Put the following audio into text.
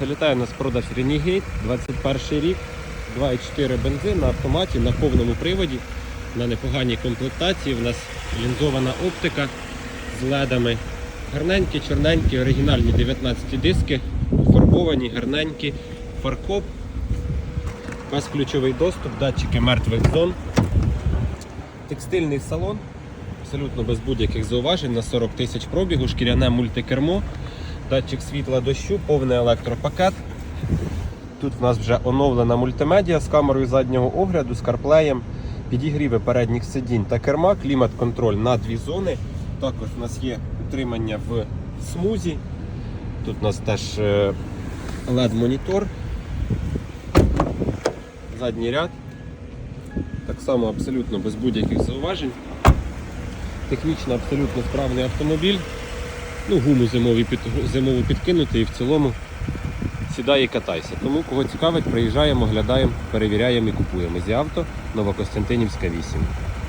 Залітає у нас продаж Renegade, 21 рік, 2,4 бензин на автоматі, на повному приводі, на непоганій комплектації. У нас лінзована оптика з ледами. Гарненькі, чорненькі, оригінальні 19 диски, фарбовані, гарненькі, фаркоп, безключовий доступ, датчики мертвих зон. Текстильний салон, абсолютно без будь-яких зауважень на 40 тисяч пробігу, шкіряне мультикермо, датчик світла дощу, повний електропакет. Тут в нас вже оновлена мультимедіа з камерою заднього огляду, з карплеєм, підігріви передніх сидінь та керма, клімат-контроль на дві зони. Також в нас є утримання в смузі. Тут у нас теж е, LED-монітор, задній ряд. Так само абсолютно без будь-яких зауважень. Технічно абсолютно справний автомобіль. Ну, гуму зимові під, зимову підкинути і в цілому сідай і катайся. Тому кого цікавить, приїжджаємо, глядаємо, перевіряємо і купуємо. Зі авто Новокостянтинівська 8.